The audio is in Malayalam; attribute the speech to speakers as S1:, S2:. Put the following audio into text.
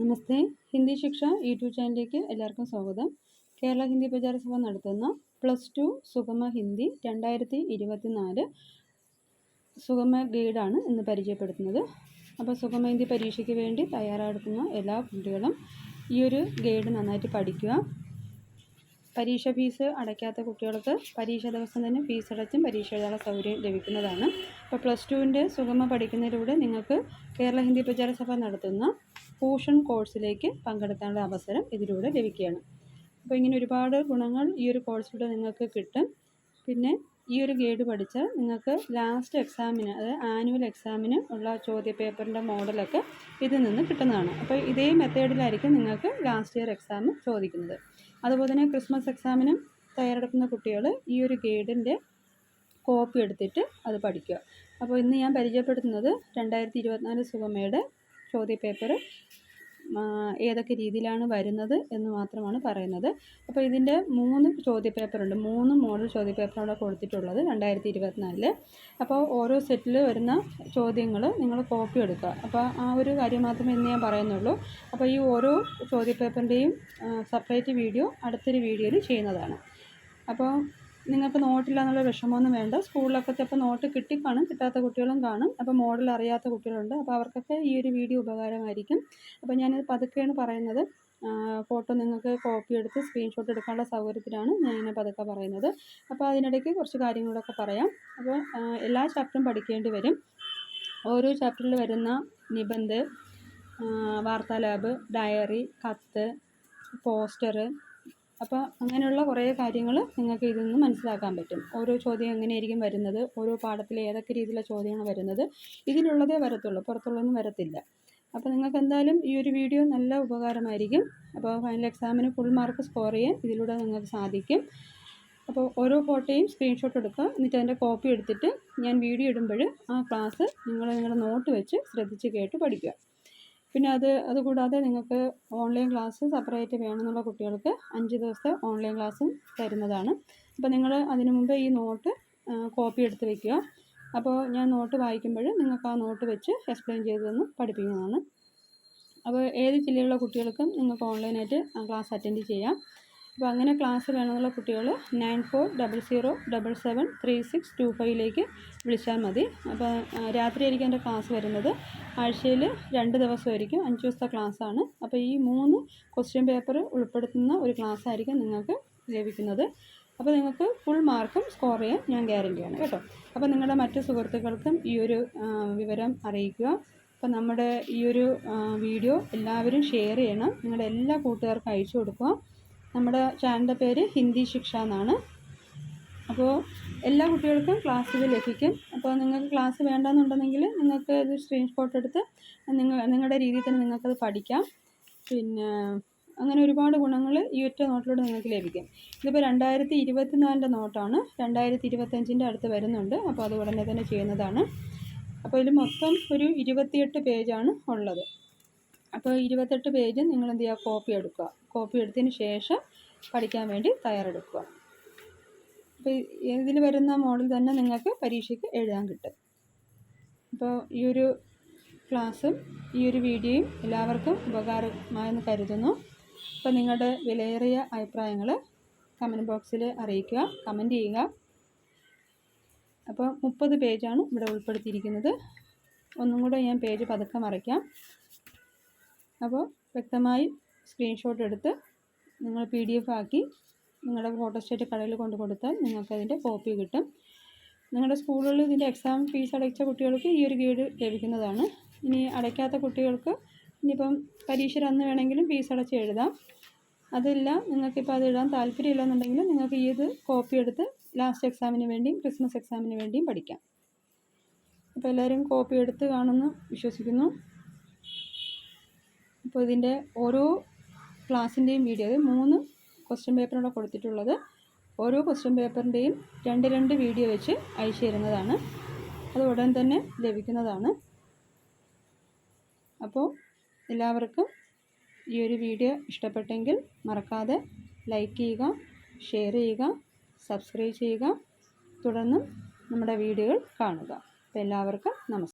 S1: നമസ്തേ. ഹിന്ദി ശിക്ഷ യൂട്യൂബ് ചാനലിലേക്ക് എല്ലാവർക്കും സ്വാഗതം. കേരള ഹിന്ദി പ്രചാരസഭ നടത്തുന്ന പ്ലസ് ടു സുഗമ ഹിന്ദി രണ്ടായിരത്തി ഇരുപത്തിനാല് സുഗമ ഗൈഡാണ് ഇന്ന് പരിചയപ്പെടുത്തുന്നത്. അപ്പോൾ സുഗമ ഹിന്ദി പരീക്ഷയ്ക്ക് വേണ്ടി തയ്യാറെടുക്കുന്ന എല്ലാ കുട്ടികളും ഈ ഒരു ഗൈഡ് നന്നായിട്ട് പഠിക്കുക. പരീക്ഷ ഫീസ് അടയ്ക്കാത്ത കുട്ടികൾക്ക് പരീക്ഷ ദിവസം തന്നെ ഫീസ് അടച്ചും പരീക്ഷ എഴുതാനുള്ള സൗകര്യം ലഭിക്കുന്നതാണ്. അപ്പോൾ പ്ലസ് ടുവിന്റെ സുഗമ പഠിക്കുന്നതിലൂടെ നിങ്ങൾക്ക് കേരള ഹിന്ദി പ്രചാര സഭ നടത്തുന്ന ഭൂഷൺ കോഴ്സിലേക്ക് പങ്കെടുക്കാനുള്ള അവസരം ഇതിലൂടെ ലഭിക്കുകയാണ്. അപ്പോൾ ഇങ്ങനെ ഒരുപാട് ഗുണങ്ങൾ ഈ ഒരു കോഴ്സിലൂടെ നിങ്ങൾക്ക് കിട്ടും. പിന്നെ ഈ ഒരു ഗൈഡ് പഠിച്ചാൽ നിങ്ങൾക്ക് ലാസ്റ്റ് എക്സാമിന് അതായത് ആനുവൽ എക്സാമിന് ഉള്ള ചോദ്യ പേപ്പറിന്റെ മോഡലൊക്കെ ഇതിൽ നിന്ന് കിട്ടുന്നതാണ്. അപ്പോൾ ഇതേ മെത്തേഡിലായിരിക്കും നിങ്ങൾക്ക് ലാസ്റ്റ് ഇയർ എക്സാം ചോദിക്കുന്നത്. അതുപോലെ തന്നെ ക്രിസ്മസ് എക്സാമിനും തയ്യാറെടുക്കുന്ന കുട്ടികൾ ഈ ഒരു ഗൈഡിന്റെ കോപ്പി എടുത്തിട്ട് അത് പഠിക്കുക. അപ്പോൾ ഇന്ന് ഞാൻ പരിചയപ്പെടുത്തുന്നത് രണ്ടായിരത്തി ഇരുപത്തിനാല് സുഗമയുടെ ചോദ്യപേപ്പർ ഏതൊക്കെ രീതിയിലാണ് വരുന്നത് എന്ന് മാത്രമാണ് പറയുന്നത്. അപ്പോൾ ഇതിന്റെ മൂന്ന് ചോദ്യപേപ്പറുണ്ട്. മൂന്ന് മോഡൽ ചോദ്യപേപ്പറാണ് കൊടുത്തിട്ടുള്ളത് രണ്ടായിരത്തി ഇരുപത്തിനാലിൽ അപ്പോൾ ഓരോ സെറ്റിൽ വരുന്ന ചോദ്യങ്ങൾ നിങ്ങൾ കോപ്പി എടുക്കുക. അപ്പോൾ ആ ഒരു കാര്യം മാത്രമേ ഇന്ന് ഞാൻ പറയുന്നുള്ളൂ. അപ്പോൾ ഈ ഓരോ ചോദ്യപേപ്പറിന്റെയും സെപ്പറേറ്റ് വീഡിയോ അടുത്തൊരു വീഡിയോയിൽ ചെയ്യുന്നതാണ്. അപ്പോൾ നിങ്ങൾക്ക് നോട്ടില്ല എന്നുള്ള വിഷമമൊന്നും വേണ്ട. സ്കൂളിലൊക്കെ ചിലപ്പോൾ നോട്ട് കിട്ടിക്കാണും കിട്ടാത്ത കുട്ടികളും കാണും. അപ്പോൾ മോഡൽ അറിയാത്ത കുട്ടികളുണ്ട്. അപ്പോൾ അവർക്കൊക്കെ ഈ ഒരു വീഡിയോ ഉപകാരമായിരിക്കും. അപ്പോൾ ഞാനിത് പതുക്കെയാണ് പറയുന്നത്. ഫോട്ടോ നിങ്ങൾക്ക് കോപ്പി എടുത്ത് സ്ക്രീൻഷോട്ട് എടുക്കാനുള്ള സൗകര്യത്തിലാണ് ഞാനിങ്ങനെ പതുക്കെ പറയുന്നത്. അപ്പോൾ അതിനിടയ്ക്ക് കുറച്ച് കാര്യങ്ങളൊക്കെ പറയാം. അപ്പോൾ എല്ലാ ചാപ്റ്ററും പഠിക്കേണ്ടി വരും. ഓരോ ചാപ്റ്ററിൽ വരുന്ന നിബന്ധ് വാർത്താലാബ് ഡയറി കത്ത് പോസ്റ്റർ അപ്പോൾ അങ്ങനെയുള്ള കുറേ കാര്യങ്ങൾ നിങ്ങൾക്ക് ഇതിൽ നിന്ന് മനസ്സിലാക്കാൻ പറ്റും. ഓരോ ചോദ്യം എങ്ങനെയായിരിക്കും വരുന്നത്? ഓരോ പാഠത്തിലെ ഏതൊക്കെ രീതിയിലുള്ള ചോദ്യമാണ് വരുന്നത്? ഇതിലുള്ളതേ വരത്തുള്ളൂ. പുറത്തുള്ളതൊന്നും വരത്തില്ല. അപ്പോൾ നിങ്ങൾക്ക് എന്തായാലും ഈ ഒരു വീഡിയോ നല്ല ഉപകാരമായിരിക്കും. അപ്പോൾ ഫൈനൽ എക്സാമിന് ഫുൾ മാർക്ക് സ്കോർ ചെയ്യാൻ ഇതിലൂടെ നിങ്ങൾക്ക് സാധിക്കും. അപ്പോൾ ഓരോ ഫോട്ടോയും സ്ക്രീൻഷോട്ട് എടുക്കുക. എന്നിട്ട് അതിന്റെ കോപ്പി എടുത്തിട്ട് ഞാൻ വീഡിയോ ഇടുമ്പോൾ ആ ക്ലാസ് നിങ്ങൾ നിങ്ങളുടെ നോട്ട് വെച്ച് ശ്രദ്ധിച്ച് കേട്ട് പഠിക്കുക. പിന്നെ അത് അതുകൂടാതെ നിങ്ങൾക്ക് ഓൺലൈൻ ക്ലാസ് സെപ്പറേറ്റ് വേണമെന്നുള്ള കുട്ടികൾക്ക് അഞ്ച് ദിവസത്തെ ഓൺലൈൻ ക്ലാസ്സും തരുന്നതാണ്. അപ്പോൾ നിങ്ങൾ അതിനു മുമ്പ് ഈ നോട്ട് കോപ്പി എടുത്ത് വയ്ക്കുക അപ്പോൾ ഞാൻ നോട്ട് വായിക്കുമ്പോൾ നിങ്ങൾക്ക് ആ നോട്ട് വെച്ച് എക്സ്പ്ലെയിൻ ചെയ്ത് തന്ന് പഠിപ്പിക്കുന്നതാണ്. അപ്പോൾ ഏത് ജില്ലയിലുള്ള കുട്ടികൾക്കും നിങ്ങൾക്ക് ഓൺലൈനായിട്ട് ക്ലാസ് അറ്റൻഡ് ചെയ്യാം. അപ്പോൾ അങ്ങനെ ക്ലാസ് വേണമെന്നുള്ള കുട്ടികൾ nine four double zero double seven three six two ഫൈവിലേക്ക് വിളിച്ചാൽ മതി. അപ്പോൾ രാത്രിയായിരിക്കും എന്റെ ക്ലാസ് വരുന്നത്. ആഴ്ചയിൽ രണ്ട് ദിവസമായിരിക്കും അഞ്ച് ദിവസത്തെ ക്ലാസ്സാണ് അപ്പോൾ ഈ മൂന്ന് ക്വസ്റ്റ്യൻ പേപ്പർ ഉൾപ്പെടുത്തുന്ന ഒരു ക്ലാസ് ആയിരിക്കും നിങ്ങൾക്ക് ലഭിക്കുന്നത്. അപ്പോൾ നിങ്ങൾക്ക് ഫുൾ മാർക്കും സ്കോർ ചെയ്യാൻ ഞാൻ ഗ്യാരണ്ടിയാണ് കേട്ടോ. അപ്പോൾ നിങ്ങളുടെ മറ്റു സുഹൃത്തുക്കൾക്കും ഈ ഒരു വിവരം അറിയിക്കുക. അപ്പോൾ നമ്മുടെ ഈ ഒരു വീഡിയോ എല്ലാവരും ഷെയർ ചെയ്യണം. നിങ്ങളുടെ എല്ലാ കൂട്ടുകാർക്കും അയച്ചു കൊടുക്കുക. നമ്മുടെ ചാനലിന്റെ പേര് ഹിന്ദി ശിക്ഷ എന്നാണ്. അപ്പോൾ എല്ലാ കുട്ടികൾക്കും ക്ലാസ് ഇത് ലഭിക്കും. അപ്പോൾ നിങ്ങൾക്ക് ക്ലാസ് വേണ്ടെന്നുണ്ടെങ്കിൽ നിങ്ങൾക്ക് ഇത് സ്ക്രീൻഷോട്ട് എടുത്ത് നിങ്ങൾ നിങ്ങളുടെ രീതിയിൽ തന്നെ നിങ്ങൾക്കത് പഠിക്കാം. പിന്നെ അങ്ങനെ ഒരുപാട് ഗുണങ്ങൾ ഈ ഒറ്റ നോട്ടിലൂടെ നിങ്ങൾക്ക് ലഭിക്കും. ഇതിപ്പോൾ രണ്ടായിരത്തി ഇരുപത്തിനാലിന്റെ നോട്ടാണ്. രണ്ടായിരത്തി ഇരുപത്തഞ്ചിന്റെ അടുത്ത് വരുന്നുണ്ട്. അപ്പോൾ അത് ഉടനെ തന്നെ ചെയ്യുന്നതാണ്. അപ്പോൾ ഇതിൽ മൊത്തം ഒരു ഇരുപത്തിയെട്ട് പേജാണ് ഉള്ളത്. അപ്പോൾ ഇരുപത്തെട്ട് പേജ് നിങ്ങൾ എന്ത് ചെയ്യുക? കോപ്പി എടുക്കുക. കോപ്പി എടുത്തതിന് ശേഷം പഠിക്കാൻ വേണ്ടി തയ്യാറെടുക്കുക. അപ്പോൾ ഇതിൽ വരുന്ന മോഡൽ തന്നെ നിങ്ങൾക്ക് പരീക്ഷയ്ക്ക് എഴുതാൻ കിട്ടും. അപ്പോൾ ഈ ഒരു ക്ലാസ്സും ഈ ഒരു വീഡിയോയും എല്ലാവർക്കും ഉപകാരമായെന്ന് കരുതുന്നു. അപ്പോൾ നിങ്ങളുടെ വിലയേറിയ അഭിപ്രായങ്ങൾ കമന്റ് ബോക്സിൽ അറിയിക്കുക കമന്റ് ചെയ്യുക. അപ്പോൾ മുപ്പത് പേജാണ് ഇവിടെ ഉൾപ്പെടുത്തിയിരിക്കുന്നത്. ഒന്നും കൂടെ ഞാൻ പേജ് പതുക്കെ മറയ്ക്കാം അപ്പോൾ വ്യക്തമായി സ്ക്രീൻഷോട്ട് എടുത്ത് നിങ്ങൾ പി ഡി എഫ് ആക്കി നിങ്ങളുടെ ഫോട്ടോസ്റ്റേറ്റ് കടയിൽ കൊണ്ട് കൊടുത്താൽ നിങ്ങൾക്ക് അതിന്റെ കോപ്പി കിട്ടും. നിങ്ങളുടെ സ്കൂളുകളിൽ ഇതിന്റെ എക്സാം ഫീസ് അടച്ച കുട്ടികൾക്ക് ഈ ഒരു ഗൈഡ് ലഭിക്കുന്നതാണ്. ഇനി അടയ്ക്കാത്ത കുട്ടികൾക്ക് ഇനിയിപ്പം പരീക്ഷ അന്ന് വേണമെങ്കിലും ഫീസ് അടച്ച് എഴുതാം. അതെല്ലാം നിങ്ങൾക്കിപ്പോൾ അത് എഴുതാൻ താല്പര്യമില്ലെന്നുണ്ടെങ്കിൽ നിങ്ങൾക്ക് ഈ ഇത് കോപ്പി എടുത്ത് ലാസ്റ്റ് എക്സാമിന് വേണ്ടിയും ക്രിസ്മസ് എക്സാമിന് വേണ്ടിയും പഠിക്കാം. അപ്പോൾ എല്ലാവരും കോപ്പി എടുത്ത് കാണുമെന്ന് വിശ്വസിക്കുന്നു. അപ്പോൾ ഇതിന്റെ ഓരോ ക്ലാസ്സിന്റെയും വീഡിയോ മൂന്ന് ക്വസ്റ്റ്യൻ പേപ്പറാണ് കൊടുത്തിട്ടുള്ളത്. ഓരോ ക്വസ്റ്റ്യൻ പേപ്പറിന്റെയും രണ്ട് രണ്ട് വീഡിയോ വെച്ച് അയച്ചു തരുന്നതാണ്. അത് ഉടൻ തന്നെ ലഭിക്കുന്നതാണ്. അപ്പോൾ എല്ലാവർക്കും ഈ ഒരു വീഡിയോ ഇഷ്ടപ്പെട്ടെങ്കിൽ മറക്കാതെ ലൈക്ക് ചെയ്യുക ഷെയർ ചെയ്യുക സബ്സ്ക്രൈബ് ചെയ്യുക. തുടർന്നും നമ്മുടെ വീഡിയോകൾ കാണുക. അപ്പോൾ എല്ലാവർക്കും നമസ്കാരം